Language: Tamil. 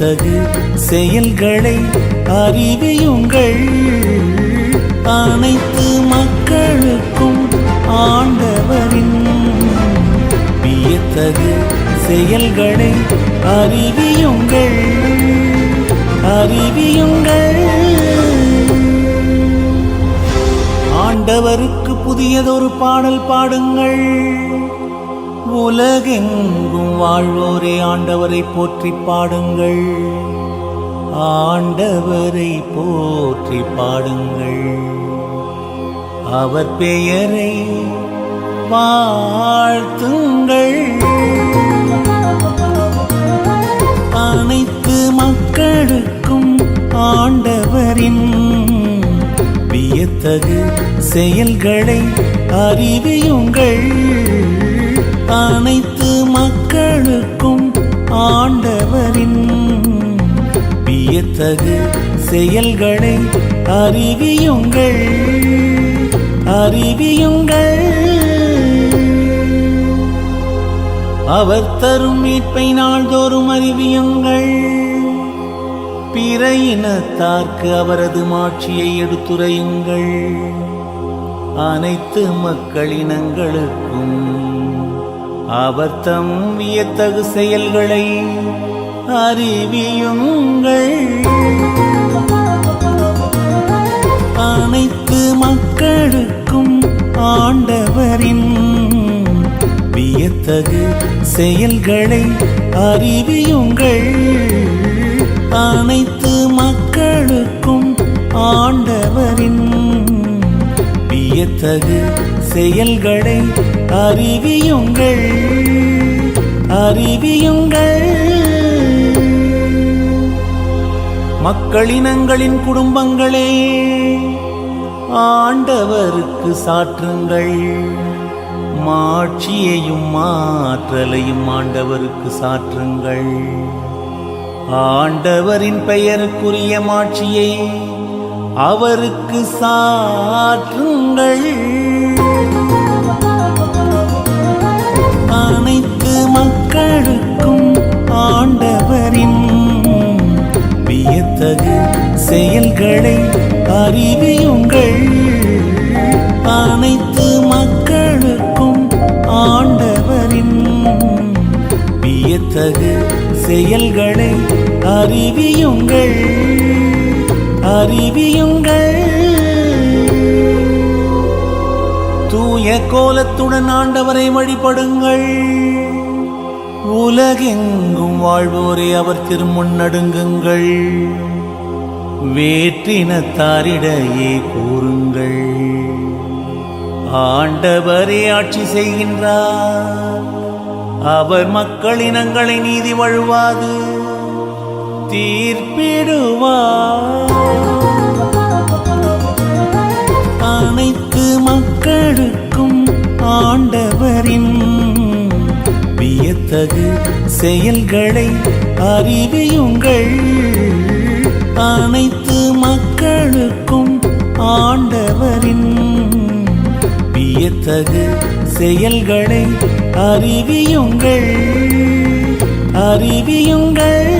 இத்தகு செயல்களை அறிவியுங்கள் அனைத்து மக்களுக்கும் ஆண்டவரின். வியத்தகு செயல்களை அறிவியுங்கள் அறிவியுங்கள் ஆண்டவருக்கு புதியதொரு பாடல் பாடுங்கள். உலகெங்கும் வாழ்வோரே ஆண்டவரை போற்றி பாடுங்கள். ஆண்டவரை போற்றி பாடுங்கள். அவர் பெயரை வாழ்த்துங்கள். அனைத்து மக்களுக்கும் ஆண்டவரின் வியத்தகு செயல்களை அறிவியுங்கள். அனைத்து மக்களுக்கும் ஆண்டவரின் வியத்தகு செயல்களை அறிவியுங்கள் அறிவியுங்கள். அவர் தரும் மீட்பை நாள்தோறும் அறிவியுங்கள். பிற இனத்தார்க்கு அவரது மாட்சியை எடுத்துரையுங்கள். அனைத்து மக்களினங்களுக்கும் அவர் தம் வியத்தகு செயல்களை அறிவியுங்கள். அனைத்து மக்களுக்கும் ஆண்டவரின் வியத்தகு செயல்களை அறிவியுங்கள். அனைத்து மக்களுக்கும் ஆண்டவரின் வியத்தகு செயல்களை அறிவியுங்கள் அறிவியுங்கள். மக்களினங்களின் குடும்பங்களே ஆண்டவருக்கு சாற்றுங்கள். மாட்சியையும் மாற்றலையும் ஆண்டவருக்கு சாற்றுங்கள். ஆண்டவரின் பெயருக்குரிய மாட்சியை அவருக்கு சாற்றுங்கள். அனைத்து மக்களுக்கும் ஆண்டவரின் வியத்தகு செயல்களை அறிவியுங்கள். அனைத்து மக்களுக்கும் ஆண்டவரின் வியத்தகு செயல்களை அறிவியுங்கள். அறிவியுங்கள். தூய கோலத்துடன் ஆண்டவரை வழிபடுங்கள். உலகெங்கும் வாழ்வோரே அவர் திருமுன்னடுங்குங்கள் வேற்றினத்தாரிடையே கூறுங்கள். ஆண்டவரே ஆட்சி செய்கின்றார். அவர் மக்களினங்களை நீதி வழுவாது. தீர்ப்பிடுவார் அனைத்து மக்களுக்கும் ஆண்டவரின் வியத்தகு செயல்களை அறிவியுங்கள் அனைத்து மக்களுக்கும் ஆண்டவரின் வியத்தகு செயல்களை அறிவியுங்கள் அறிவியுங்கள்